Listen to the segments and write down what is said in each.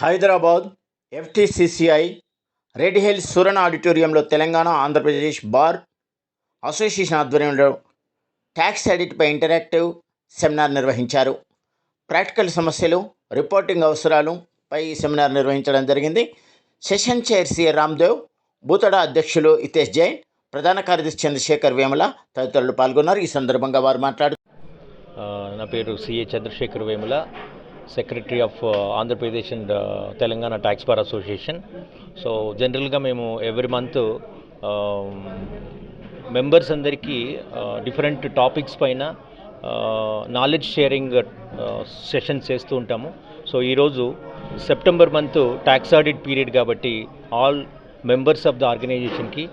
Hyderabad FTCCI red hills Surana ఆడిటోరియంలో Telangana Andhra Pradesh bar association ఆధ్వర్యంలో tax ఆడిట్పై ఇంటరాక్టివ్ సెమినార్ నిర్వహించారు. ప్రాక్టికల్ సమస్యలు రిపోర్టింగ్ అవసరాలు పై ఈ సెమినార్ నిర్వహించడం జరిగింది. Session chair C Ramdev Bhutada అధ్యక్షులు హితేష్ జైన్ ప్రధాన కార్యదర్శి చంద్రశేఖర్ వేముల తదితరులు పాల్గొన్నారు. ఈ సందర్భంగా వారు మాట్లాడుతూ నా పేరు CA Chandrashekar Vemula. Secretary of uh, Andhra Pradesh and uh, Telangana tax bar association so జనరల్గా మేము ఎవ్రీ మంత్ మెంబర్స్ అందరికీ uh, డిఫరెంట్ టాపిక్స్ పైన నాలెడ్జ్ షేరింగ్ సెషన్స్ చేస్తూ ఉంటాము. సో ఈరోజు September month tax audit period కాబట్టి ఆల్ మెంబర్స్ ఆఫ్ ద ఆర్గనైజేషన్కి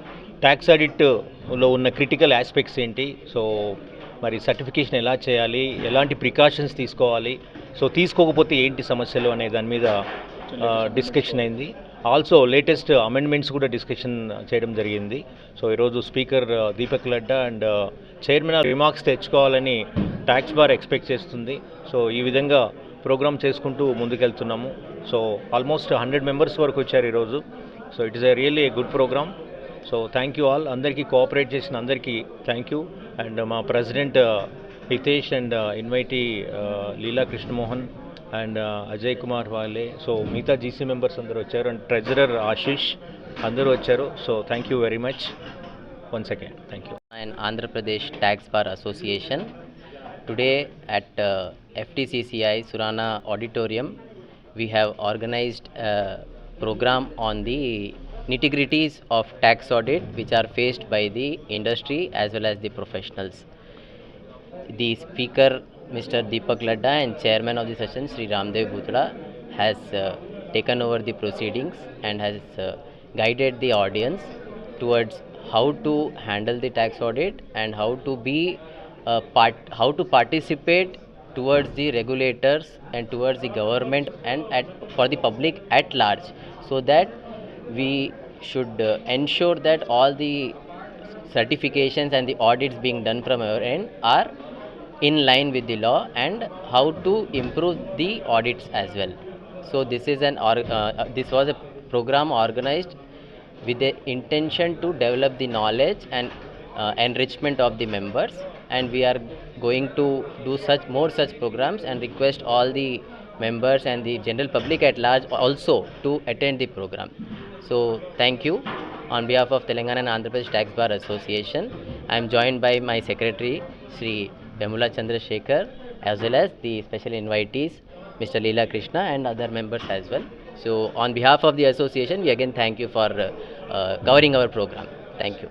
tax ఆడిట్లో ఉన్న క్రిటికల్ ఆస్పెక్ట్స్ ఏంటి? సో మరి సర్టిఫికేషన్ ఎలా చేయాలి? ఎలాంటి ప్రికాషన్స్ తీసుకోవాలి? సో తీసుకోకపోతే ఏంటి సమస్యలు అనే దాని మీద డిస్కషన్ అయింది. ఆల్సో లేటెస్ట్ అమెండ్మెంట్స్ కూడా డిస్కషన్ చేయడం జరిగింది. సో ఈరోజు speaker Deepak Ladda and chairman remarks తెచ్చుకోవాలని ట్యాక్స్ బార్ ఎక్స్పెక్ట్ చేస్తుంది. సో ఈ విధంగా ప్రోగ్రామ్ చేసుకుంటూ ముందుకెళ్తున్నాము. సో ఆల్మోస్ట్ హండ్రెడ్ మెంబర్స్ వరకు వచ్చారు ఈరోజు. So it is a really a good programme so thank you all అందరికీ కోఆపరేట్ చేసిన అందరికీ థ్యాంక్ యూ అండ్ మా president Hitesh and invitee Leela Krishnamohan and Ajay Kumar వాళ్ళే సో మిగతా జీసీ మెంబర్స్ అందరూ వచ్చారు అండ్ ట్రెజరర్ ఆశీష్ అందరూ వచ్చారు. So thank you very much one second thank you and Andhra Pradesh tax bar association today at FTCCI Surana auditorium we have organised program on the nitty gritties of tax audit which are faced by the industry as well as the professionals The speaker, Mr. Deepak Ladda, and chairman of the session, Sri Ramdev Bhutra, has uh, taken over the proceedings and has uh, guided the audience towards how to handle the tax audit and how to be uh, part, how to participate towards the regulators and towards the government and at, for the public at large, so that we should uh, ensure that all the certifications and the audits being done from our end are in line with the law and how to improve the audits as well. So this is an or, uh, this was a program organized with the intention to develop the knowledge and uh, enrichment of the members and we are going to do such more such programs and request all the members and the general public at large also to attend the program. So thank you on behalf of Telangana and Andhra Pradesh Tax Bar Association I am joined by my secretary Sri Vemula Chandrasekhar as well as the special invitees Mr. Leela Krishna and other members as well. So on behalf of the association we again thank you for uh, uh, covering our program. Thank you.